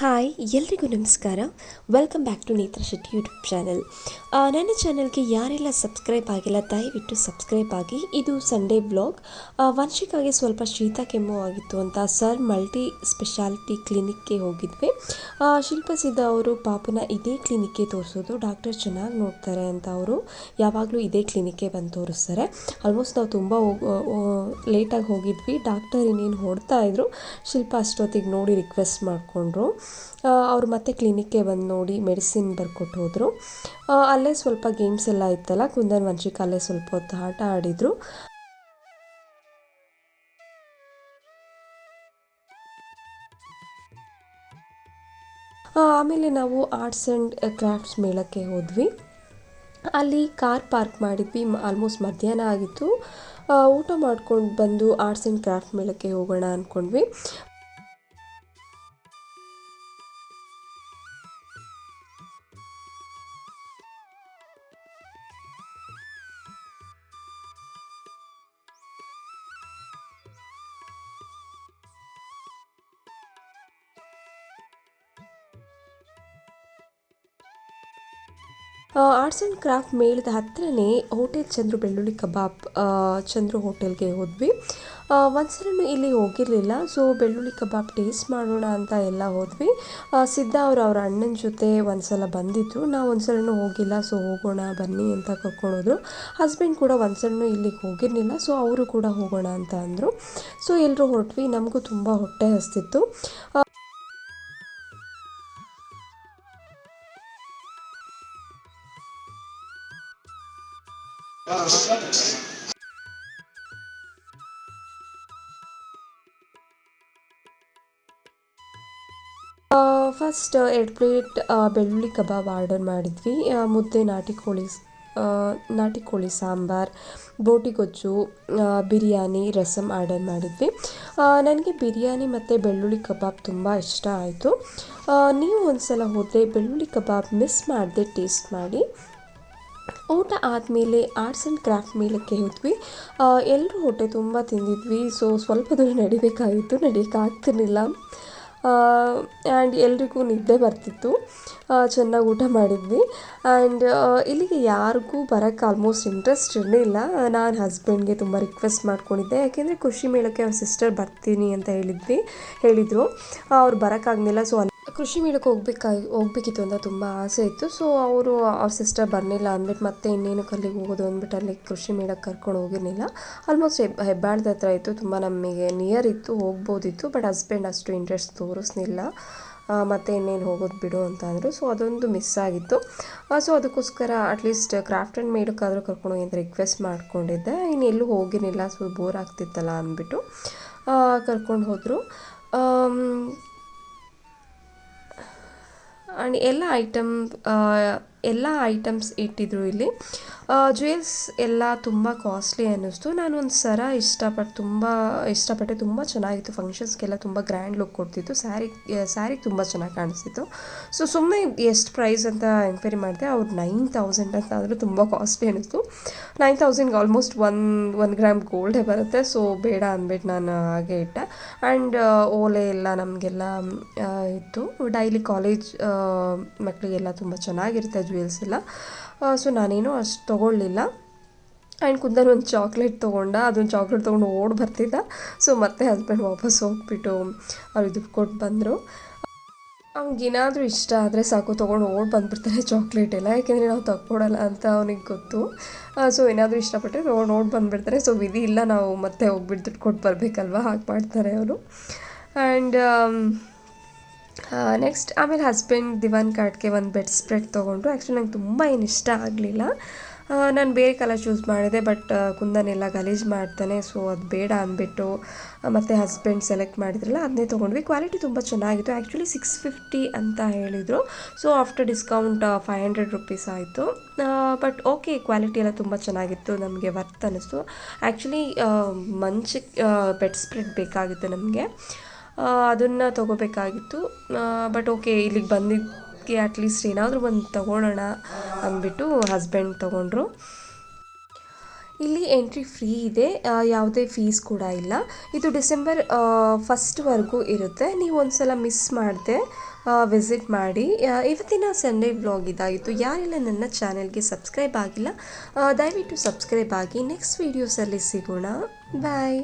Hi, ಎಲ್ರಿಗೂ ನಮಸ್ಕಾರ. Welcome back to ನೇತ್ರ ಶೆಟ್ಟಿ ಯೂಟ್ಯೂಬ್ ಚಾನಲ್ ನನ್ನ ಚಾನಲ್ಗೆ ಯಾರೆಲ್ಲ ಸಬ್ಸ್ಕ್ರೈಬ್ ಆಗಿಲ್ಲ, ದಯವಿಟ್ಟು ಸಬ್ಸ್ಕ್ರೈಬ್ ಆಗಿ. ಇದು ಸಂಡೇ ಬ್ಲಾಗ್ ವಂಶಿಕಾಗೆ ಸ್ವಲ್ಪ ಶೀತ ಕೆಮ್ಮು ಆಗಿತ್ತು ಅಂತ ಸರ್ ಮಲ್ಟಿ ಸ್ಪೆಷಾಲಿಟಿ ಕ್ಲಿನಿಕ್ಗೆ ಹೋಗಿದ್ವಿ. ಶಿಲ್ಪ ಸಿದ್ಧ ಅವರು ಪಾಪನ ಇದೇ ಕ್ಲಿನಿಕ್ಗೆ ತೋರಿಸೋದು. ಡಾಕ್ಟರ್ ಚೆನ್ನಾಗಿ ನೋಡ್ತಾರೆ ಅಂತ ಅವರು ಯಾವಾಗಲೂ ಇದೇ ಕ್ಲಿನಿಕ್ಗೆ ಬಂದು ತೋರಿಸ್ತಾರೆ. ಆಲ್ಮೋಸ್ಟ್ ನಾವು ತುಂಬ ಲೇಟಾಗಿ ಹೋಗಿದ್ವಿ. ಡಾಕ್ಟರ್ ಇನ್ನೇನು ಹೊಡ್ತಾ ಇದ್ರು, ಶಿಲ್ಪ ಅಷ್ಟೊತ್ತಿಗೆ ನೋಡಿ ರಿಕ್ವೆಸ್ಟ್ ಮಾಡಿಕೊಂಡ್ರು. ಅವ್ರು ಮತ್ತೆ ಕ್ಲಿನಿಕ್ಗೆ ಬಂದು ನೋಡಿ ಮೆಡಿಸಿನ್ ಬರ್ಕೊಟ್ಟು ಹೋದರು. ಅಲ್ಲೇ ಸ್ವಲ್ಪ ಗೇಮ್ಸ್ ಎಲ್ಲ ಇತ್ತಲ್ಲ, ಕುಂದನ್ ವಂಶಿಕ ಅಲ್ಲೇ ಸ್ವಲ್ಪ ಹೊತ್ತು ಆಟ ಆಡಿದರು. ಆಮೇಲೆ ನಾವು ಆರ್ಟ್ಸ್ ಆ್ಯಂಡ್ ಕ್ರಾಫ್ಟ್ಸ್ ಮೇಳಕ್ಕೆ ಹೋದ್ವಿ. ಅಲ್ಲಿ ಕಾರ್ ಪಾರ್ಕ್ ಮಾಡಿದ್ವಿ ಆಲ್ಮೋಸ್ಟ್ ಮಧ್ಯಾಹ್ನ ಆಗಿತ್ತು. ಊಟ ಮಾಡ್ಕೊಂಡು ಬಂದು ಆರ್ಟ್ಸ್ ಆ್ಯಂಡ್ ಕ್ರಾಫ್ಟ್ ಮೇಳಕ್ಕೆ ಹೋಗೋಣ ಅಂದ್ಕೊಂಡ್ವಿ ಆರ್ಟ್ಸ್ ಆ್ಯಂಡ್ ಕ್ರಾಫ್ಟ್ ಮೇಳದ ಹತ್ತಿರನೇ ಹೋಟೆಲ್ ಚಂದ್ರು ಬೆಳ್ಳುಳ್ಳಿ ಕಬಾಬ್ ಚಂದ್ರು ಹೋಟೆಲ್ಗೆ ಹೋದ್ವಿ. ಒಂದ್ಸಲೂ ಇಲ್ಲಿ ಹೋಗಿರಲಿಲ್ಲ. ಸೊ ಬೆಳ್ಳುಳ್ಳಿ ಕಬಾಬ್ ಟೇಸ್ಟ್ ಮಾಡೋಣ ಅಂತ ಎಲ್ಲ ಹೋದ್ವಿ. ಸಿದ್ಧ ಅವರು ಅವ್ರ ಅಣ್ಣನ ಜೊತೆ ಒಂದ್ಸಲ ಬಂದಿದ್ರು. ನಾವು ಒಂದ್ಸಲನೂ ಹೋಗಿಲ್ಲ ಸೊ ಹೋಗೋಣ, ಬನ್ನಿ ಅಂತ ಕರ್ಕೊಂಡೋದ್ರು. ಹಸ್ಬೆಂಡ್ ಕೂಡ ಒಂದ್ಸಲನೂ ಇಲ್ಲಿಗೆ ಹೋಗಿರಲಿಲ್ಲ ಸೊ ಅವರು ಕೂಡ ಹೋಗೋಣ ಅಂತ ಅಂದರು. ಸೊ ಎಲ್ಲರೂ ಹೊರಟ್ವಿ. ನಮಗೂ ತುಂಬ ಹೊಟ್ಟೆ ಹಸ್ತಿತ್ತು. ಫಸ್ಟ್ ಎರಡು ಪ್ಲೇಟ್ ಬೆಳ್ಳುಳ್ಳಿ ಕಬಾಬ್ ಆರ್ಡರ್ ಮಾಡಿದ್ವಿ. ಮುದ್ದೆ, ನಾಟಿ ಕೋಳಿ ನಾಟಿ ಕೋಳಿ ಸಾಂಬಾರ್, ಬೋಟಿ ಗೊಜ್ಜು ಬಿರಿಯಾನಿ ರಸಮ್ ಆರ್ಡರ್ ಮಾಡಿದ್ವಿ. ನನಗೆ ಬಿರಿಯಾನಿ ಮತ್ತು ಬೆಳ್ಳುಳ್ಳಿ ಕಬಾಬ್ ತುಂಬ ಇಷ್ಟ ಆಯಿತು. ನೀವು ಒಂದು ಸಲ ಹೋದರೆ ಬೆಳ್ಳುಳ್ಳಿ ಕಬಾಬ್ ಮಿಸ್ ಮಾಡದೆ ಟೇಸ್ಟ್ ಮಾಡಿ. ಊಟ ಆದಮೇಲೆ ಆರ್ಟ್ಸ್ ಆ್ಯಂಡ್ ಕ್ರಾಫ್ಟ್ ಮೇಳಕ್ಕೆ ಹೋದ್ವಿ. ಎಲ್ಲರೂ ಹೊಟ್ಟೆ ತುಂಬ ತಿಂದಿದ್ವಿ. ಸೊ ಸ್ವಲ್ಪ ದೂರ ನಡಿಬೇಕಾಗಿತ್ತು. ನಡಿಯೋಕ್ಕಾಗ್ತಿರ್ಲಿಲ್ಲ ಆ್ಯಂಡ್ ಎಲ್ರಿಗೂ ನಿದ್ದೆ ಬರ್ತಿತ್ತು. ಚೆನ್ನಾಗಿ ಊಟ ಮಾಡಿದ್ವಿ. ಆ್ಯಂಡ್ ಇಲ್ಲಿಗೆ ಯಾರಿಗೂ ಬರೋಕ್ಕೆ ಆಲ್ಮೋಸ್ಟ್ ಇಂಟ್ರೆಸ್ಟ್ ಇರಲಿಲ್ಲ ನಾನು ಹಸ್ಬೆಂಡ್ಗೆ ತುಂಬ ರಿಕ್ವೆಸ್ಟ್ ಮಾಡ್ಕೊಂಡಿದ್ದೆ. ಯಾಕೆಂದರೆ ಖುಷಿ ಮೇಳಕ್ಕೆ ಅವ್ರ ಸಿಸ್ಟರ್ ಬರ್ತೀನಿ ಅಂತ ಹೇಳಿದ್ವಿ, ಹೇಳಿದರು. ಅವ್ರು ಬರೋಕ್ಕಾಗಲಿಲ್ಲ ಸೊ ಕೃಷಿ ಮೇಳಕ್ಕೆ ಹೋಗ್ಬೇಕಾಗಿ ಹೋಗ್ಬೇಕಿತ್ತು ಅಂತ ತುಂಬ ಆಸೆ ಇತ್ತು. ಸೊ ಅವರು ಅವ್ರ ಸಿಸ್ಟರ್ ಬರಲಿಲ್ಲ ಅಂದ್ಬಿಟ್ಟು ಮತ್ತೆ ಇನ್ನೇನು ಕಲ್ಲಿಗೆ ಹೋಗೋದು ಅಂದ್ಬಿಟ್ಟು ಅಲ್ಲಿ ಕೃಷಿ ಮೇಳಕ್ಕೆ ಕರ್ಕೊಂಡು ಹೋಗಿರಲಿಲ್ಲ. ಆಲ್ಮೋಸ್ಟ್ ಹೆಬ್, ಹೆಬ್ಬಾಳ್ದ ಹತ್ರ ಇತ್ತು. ತುಂಬ ನಮಗೆ ನಿಯರ್ ಇತ್ತು, ಹೋಗ್ಬೋದಿತ್ತು ಬಟ್ ಹಸ್ಬೆಂಡ್ ಅಷ್ಟು ಇಂಟ್ರೆಸ್ಟ್ ತೋರಿಸ್ಲಿಲ್ಲ. ಮತ್ತೆ ಇನ್ನೇನು ಹೋಗೋದು ಬಿಡು ಅಂತ ಅಂದರು. ಸೊ ಅದೊಂದು ಮಿಸ್ ಆಗಿತ್ತು. ಸೊ ಅದಕ್ಕೋಸ್ಕರ ಅಟ್ಲೀಸ್ಟ್ ಕ್ರಾಫ್ಟ್ ಆ್ಯಂಡ್ ಮೇಡಕ್ಕಾದರೂ ಕರ್ಕೊಂಡು ಹೋಗಿ ಅಂತ ರಿಕ್ವೆಸ್ಟ್ ಮಾಡ್ಕೊಂಡಿದ್ದೆ. ಇನ್ನು ಎಲ್ಲೂ ಹೋಗಿರಲಿಲ್ಲ ಸೊ ಬೋರ್ ಆಗ್ತಿತ್ತಲ್ಲ ಅಂದ್ಬಿಟ್ಟು. ಕರ್ಕೊಂಡು ಹೋದರು. ಆ್ಯಂಡ್ ಎಲ್ಲ ಐಟಮ್ ಎಲ್ಲ ಐಟಮ್ಸ್ ಇಟ್ಟಿದ್ರು ಇಲ್ಲಿ. ಜ್ಯುವೆಲ್ಸ್ ಎಲ್ಲ ತುಂಬ ಕಾಸ್ಟ್ಲಿ ಅನ್ನಿಸ್ತು. ನಾನು ಒಂದು ಸರ ಇಷ್ಟಪಟ್ಟು ತುಂಬ ಇಷ್ಟಪಟ್ಟೆ, ತುಂಬ ಚೆನ್ನಾಗಿತ್ತು. ಫಂಕ್ಷನ್ಸ್ಗೆಲ್ಲ ತುಂಬ ಗ್ರ್ಯಾಂಡ್ ಲುಕ್ ಕೊಡ್ತಿತ್ತು. ಸ್ಯಾರಿ ಸ್ಯಾರಿಗೆ ತುಂಬ ಚೆನ್ನಾಗಿ ಕಾಣಿಸ್ತಿತ್ತು. ಸೊ ಸುಮ್ಮನೆ ಎಷ್ಟು ಪ್ರೈಸ್ ಅಂತ ಎಂಕ್ವೈರಿ ಮಾಡಿದೆ, ಅವ್ರು ನೈನ್ ತೌಸಂಡ್ ಅಂತ ಆದರೂ ತುಂಬ ಕಾಸ್ಟ್ಲಿ ಅನ್ನಿಸ್ತು. ನೈನ್ ತೌಸಂಡ್ಗೆ ಆಲ್ಮೋಸ್ಟ್ ಒನ್ ಒನ್ ಗ್ರಾಮ್ ಗೋಲ್ಡೇ ಬರುತ್ತೆ. ಸೊ ಬೇಡ ಅಂದ್ಬಿಟ್ಟು ನಾನು ಹಾಗೆ ಇಟ್ಟೆ. ಆ್ಯಂಡ್ ಓಲೆ ಎಲ್ಲ ನಮಗೆಲ್ಲ ಇತ್ತು. ಡೈಲಿ ಕಾಲೇಜ್ ಮಕ್ಕಳಿಗೆಲ್ಲ ತುಂಬ ಚೆನ್ನಾಗಿರುತ್ತೆ. ಜ್ಯುವೆಲ್ಸ್ ಎಲ್ಲ ಸೊ ನಾನೇನು ಅಷ್ಟು ತೊಗೊಳ್ಳಿಲ್ಲ. ಆ್ಯಂಡ್ ಕುಂದನ್ ಒಂದು ಚಾಕ್ಲೇಟ್ ತೊಗೊಂಡ, ಅದೊಂದು ಚಾಕ್ಲೇಟ್ ತೊಗೊಂಡು ಓಡಿ ಬರ್ತಿದ್ದ. ಸೊ ಮತ್ತೆ ಹಸ್ಬೆಂಡ್ ವಾಪಸ್ ಹೋಗ್ಬಿಟ್ಟು ಅವ್ರು ದುಡ್ಡು ಕೊಟ್ಟು ಬಂದರು. ಅವ್ನಿಗೇನಾದರೂ ಇಷ್ಟ ಆದರೆ ಸಾಕು, ತೊಗೊಂಡು ಓಡ್ ಬಂದುಬಿಡ್ತಾನೆ ಚಾಕ್ಲೇಟ್ ಎಲ್ಲ. ಯಾಕೆಂದರೆ ನಾವು ತಗೊಡಲ್ಲ ಅಂತ ಅವನಿಗೆ ಗೊತ್ತು. ಸೊ ಏನಾದರೂ ಇಷ್ಟಪಟ್ಟರೆ ನೋಡಿ ಬಂದುಬಿಡ್ತಾರೆ. ಸೊ ವಿಧಿ ಇಲ್ಲ, ನಾವು ಮತ್ತೆ ಹೋಗ್ಬಿಟ್ಟು ದುಡ್ಡು ಕೊಟ್ಟು ಬರಬೇಕಲ್ವ? ಹಾಗೆ ಮಾಡ್ತಾರೆ ಅವರು. ಆ್ಯಂಡ್ ನೆಕ್ಸ್ಟ್ ಆಮೇಲೆ ಹಸ್ಬೆಂಡ್ ದಿವಾನ್ ಕಾರ್ಡ್ಗೆ ಒಂದು ಬೆಡ್ ಸ್ಪ್ರೆಡ್ ತೊಗೊಂಡ್ರು ಆ್ಯಕ್ಚುಲಿ ನಂಗೆ ತುಂಬ ಏನು ಇಷ್ಟ ಆಗಲಿಲ್ಲ. ನಾನು ಬೇರೆ ಕಲರ್ ಚೂಸ್ ಮಾಡಿದೆ ಬಟ್ ಕುಂದನೆಲ್ಲ ಗಲೀಜು ಮಾಡ್ತಾನೆ ಸೊ ಅದು ಬೇಡ ಅಂದ್ಬಿಟ್ಟು ಮತ್ತು ಹಸ್ಬೆಂಡ್ ಸೆಲೆಕ್ಟ್ ಮಾಡಿದ್ರಲ್ಲ ಅದನ್ನೇ ತೊಗೊಂಡ್ವಿ. ಕ್ವಾಲಿಟಿ ತುಂಬ ಚೆನ್ನಾಗಿತ್ತು ಆ್ಯಕ್ಚುಲಿ ಸಿಕ್ಸ್ ಫಿಫ್ಟಿ ಅಂತ ಹೇಳಿದರು. So after discount five hundred rupees ಆಯಿತು. ಬಟ್ ಓಕೆ ಕ್ವಾಲಿಟಿ ಎಲ್ಲ ತುಂಬ ಚೆನ್ನಾಗಿತ್ತು, ನಮಗೆ ವರ್ತ್ ಅನ್ನಿಸ್ತು ಆ್ಯಕ್ಚುಲಿ ಮಂಚಿಗೆ ಬೆಡ್ ಸ್ಪ್ರೆಡ್ ಬೇಕಾಗಿತ್ತು ನಮಗೆ. ಅದನ್ನು ತೊಗೋಬೇಕಾಗಿತ್ತು. ಬಟ್ ಓಕೆ ಇಲ್ಲಿಗೆ ಬಂದಿದ್ದಕ್ಕೆ ಅಟ್ಲೀಸ್ಟ್ ಏನಾದರೂ ಒಂದು ತೊಗೊಳೋಣ ಅಂದ್ಬಿಟ್ಟು ಹಸ್ಬೆಂಡ್ ತೊಗೊಂಡ್ರು. ಇಲ್ಲಿ ಎಂಟ್ರಿ ಫ್ರೀ ಇದೆ. ಯಾವುದೇ ಫೀಸ್ ಕೂಡ ಇಲ್ಲ. ಇದು ಡಿಸೆಂಬರ್ ಫಸ್ಟ್ವರೆಗೂ ಇರುತ್ತೆ. ನೀವು ಒಂದು ಸಲ ಮಿಸ್ ಮಾಡಿದೆ ವಿಸಿಟ್ ಮಾಡಿ. ಇವತ್ತಿನ ಸಂಡೇ ವ್ಲಾಗ್ ಇದಾಗಿತ್ತು ಯಾರೆಲ್ಲ ನನ್ನ ಚಾನೆಲ್ಗೆ ಸಬ್ಸ್ಕ್ರೈಬ್ ಆಗಿಲ್ಲ ದಯವಿಟ್ಟು ಸಬ್ಸ್ಕ್ರೈಬ್ ಆಗಿ. ನೆಕ್ಸ್ಟ್ ವೀಡಿಯೋಸಲ್ಲಿ ಸಿಗೋಣ. ಬಾಯ್